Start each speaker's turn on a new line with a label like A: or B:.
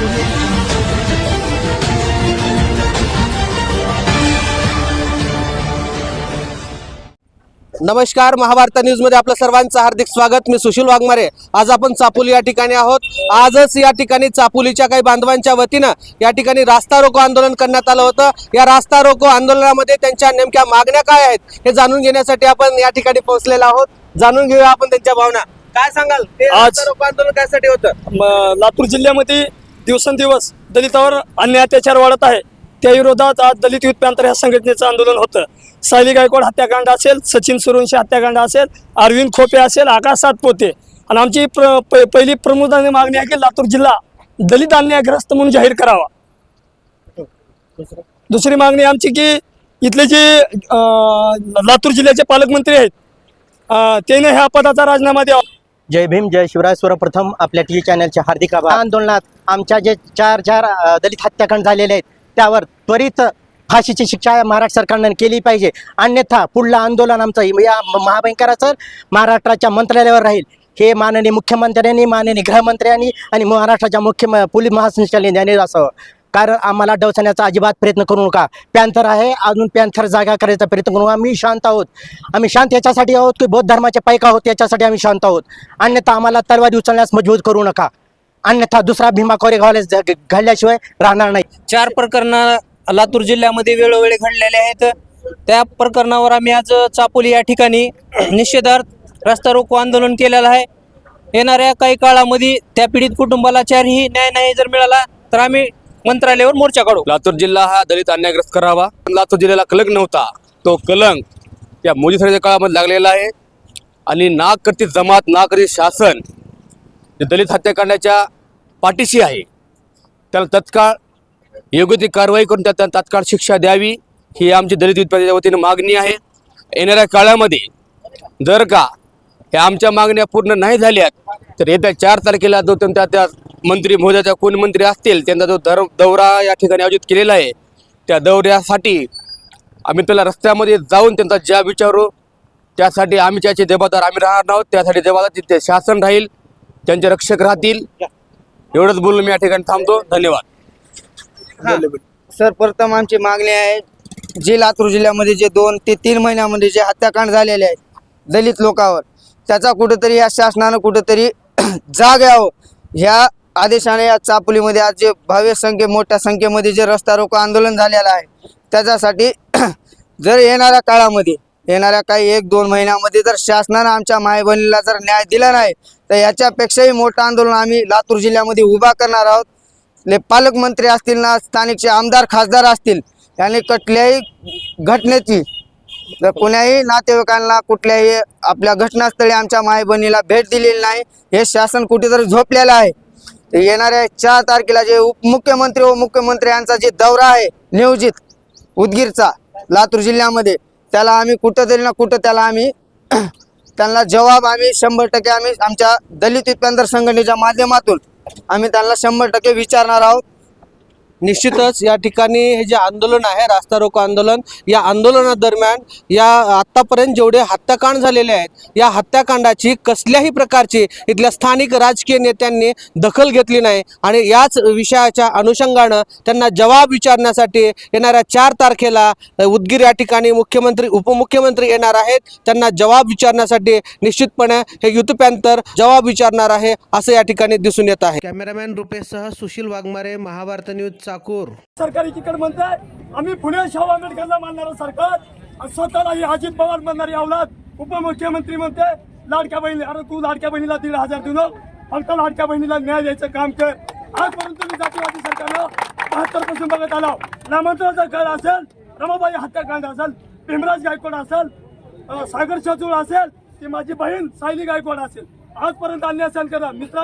A: नमस्कार महाभारत न्यूजमध्ये आपलं सर्वांचं हार्दिक स्वागत. मी सुशील वाघमारे. आज आपण चापोली या ठिकाणी आहोत. आजच या ठिकाणी चापोलीच्या काही बांधवांच्या वतीनं या ठिकाणी रास्ता रोको आंदोलन करण्यात आलं होतं. या रास्ता रोको आंदोलनामध्ये त्यांच्या नेमक्या मागण्या काय आहेत हे जाणून घेण्यासाठी आपण या ठिकाणी पोहोचलेलो आहोत. जाणून घेऊया आपण त्यांच्या भावना. काय सांगाल ते
B: आज-
A: आंदोलन कशासाठी होतं?
B: लातूर जिल्ह्यामध्ये दिवसेंदिवस दलितावर अन्याय अत्याचार वाढत आहे. त्या विरोधात आज दलित युथ पॅंथर या संघटनेचं आंदोलन होतं. सायली गायकवाड हत्याकांड असेल सचिन सुरवंशी हत्याकांड असेल अरविंद खोपे असेल आकाश सातपोते. आणि आमची प्र पहिली प्रमुख मागणी आहे की लातूर जिल्हा दलित अन्यायग्रस्त म्हणून जाहीर करावा. दुसरी मागणी आमची की इथले जे लातूर जिल्ह्याचे पालकमंत्री आहेत त्यांनी त्याने ह्या पदाचा राजीनामा द्यावा.
C: जय भीम जय शिवराय. सर्वप्रथम आपल्या टी व्ही चॅनलचे हार्दिक आभार. आंदोलनात आमच्या जे चार चार दलित हत्याकांड झालेले आहेत त्यावर त्वरित फाशीची शिक्षा महाराष्ट्र सरकारने केली पाहिजे. अन्यथा पुढलं आंदोलन आमचं या महाभयंकराचं महाराष्ट्राच्या मंत्रालयावर राहील. हे माननीय मुख्यमंत्र्यांनी माननीय गृहमंत्र्यांनी आणि महाराष्ट्राच्या मुख्य म- पोलीस महासंचालक यांनी असावं कारण आम्हाला डवसण्याचा अजिबात प्रयत्न करू नका. पॅन्थर आहे अजून पॅन्थर जागा करायचा प्रयत्न करू नका. आम्ही शांत आहोत. आम्ही शांत याच्यासाठी आहोत की बौद्ध धर्माचे पैक आहोत याच्यासाठी आम्ही शांत आहोत. अन्यथा आम्हाला तलवारी उचलण्यास मजबूत करू नका. अन्यथा दुसरा भीमा कोरेगावला ज- घडल्याशिवाय राहणार नाही.
D: चार प्रकरण लातूर जिल्ह्यामध्ये वेळोवेळी घडलेले आहेत. त्या प्रकरणावर आम्ही आज चापोली या ठिकाणी निषेधार्थ रस्ता रोको आंदोलन केलेलं आहे. येणाऱ्या काही काळामध्ये त्या पीडित कुटुंबाला चारही न्याय नाही जर मिळाला तर आम्ही मंत्रालयावर मोर्चा काढू.
E: लातूर जिल्हा हा दलित अन्यायग्रस्त करावा. लातूर जिल्ह्याला कलंक नव्हता. तो कलंक या मोदी सरकारच्या काळामध्ये लागलेला आहे. आणि ना करती जमात ना करती शासन जे दलित हत्याकांडाच्या पाठीशी आहे. त्याला तत्काळ योग्य ती कारवाई करून त्या तत्काळ तात्काळ शिक्षा द्यावी ही आमची दलित विद्यापीठाच्या वतीनं मागणी आहे. येणाऱ्या काळामध्ये जर का ह्या आमच्या मागण्या पूर्ण नाही झाल्यात तर येत्या चार तारखेला जो त्या मंत्री महोदयाचा कोण मंत्री असतील त्यांचा जो दर दौरा या ठिकाणी आयोजित केलेला आहे त्या दौऱ्यासाठी आम्ही त्याला रस्त्यामध्ये जाऊन त्यांचा ज्या विचारू त्यासाठी आम्ही ज्याचे जबाबदार आम्ही राहणार आहोत त्यासाठी जबाबदार तिथे शासन राहील त्यांचे रक्षक राहतील. एवढंच बोलून मी या ठिकाणी थांबतो. धन्यवाद.
F: सर प्रथम आमची मागणी आहे जे लातूर जिल्ह्यामध्ये जे दोन ते तीन महिन्यामध्ये जे हत्याकांड झालेले आहेत दलित लोकांवर त्याचा कुठंतरी या शासनानं कुठंतरी जाग यावं ह्या आदेशाने या चापोलीमध्ये आज जे भव्य संख्ये मोठ्या संख्येमध्ये जे रस्ता रोको आंदोलन झालेलं आहे त्याच्यासाठी जर येणाऱ्या काळामध्ये येणाऱ्या काही एक दोन महिन्यामध्ये जर शासनानं आमच्या माय बहिणीला जर न्याय दिला नाही तर याच्यापेक्षाही मोठं आंदोलन आम्ही लातूर जिल्ह्यामध्ये उभा करणार आहोत. पालकमंत्री असतील ना स्थानिकचे आमदार खासदार असतील यांनी कुठल्याही घटनेची जर कोण्याही नातेवाईकांना कुठल्याही आपल्या घटनास्थळी आमच्या माय बहिणीला भेट दिलेली नाही हे शासन कुठेतरी झोपलेलं आहे. येणाऱ्या चार तारखेला जे उपमुख्यमंत्री व मुख्यमंत्री यांचा जे दौरा आहे नियोजित उदगीरचा लातूर जिल्ह्यामध्ये त्याला आम्ही कुठं दिली ना कुठं त्याला आम्ही त्यांना जवाब आम्ही शंभर टक्के आम्ही आमच्या दलित उत्पन्न संघटनेच्या माध्यमातून आम्ही त्यांना शंभर टक्के विचारणार आहोत.
A: निश्चितच या ठिकाणी हे जे आंदोलन आहे रास्ता रोको आंदोलन या आंदोलनादरम्यान या आत्तापर्यंत जेवढे हत्याकांड झालेले आहेत या हत्याकांडाची कसल्याही प्रकारची इथल्या स्थानिक राजकीय नेत्यांनी दखल घेतली नाही आणि याच विषयाच्या अनुषंगानं त्यांना जवाब विचारण्यासाठी येणाऱ्या चार तारखेला उदगीर या ठिकाणी मुख्यमंत्री उपमुख्यमंत्री येणार आहेत. त्यांना जवाब विचारण्यासाठी निश्चितपणे हे युथ जवाब विचारणार आहे असं या ठिकाणी दिसून येत आहे. कॅमेरामॅन रुपेशसह सुशील वाघमारे महाभारत न्यूज चाकूर
B: सरकार एकीकडे म्हणताय आम्ही पुणे शाहू आंबेडकरला मानणारं सरकार. आणि स्वतःला ही अजित पवार म्हणणारी अवलाद उपमुख्यमंत्री म्हणते लाडक्या बहिणी अरे तू लाडक्या बहिणीला दीड हजार देऊ फक्त लाडक्या बहिणीला न्याय द्यायचं काम कर. आजपर्यंत तुम्ही जातीवादी सरकारनं बहात्तरपासून बघत आला नामंत्राचा काळ असेल रमाबाई हत्याकांड असेल भीमराज गायकवाड असेल सागर शजूळ असेल ती माझी बहीण सायली गायकवाड असेल. आजपर्यंत अन्याय सहन करा. मित्र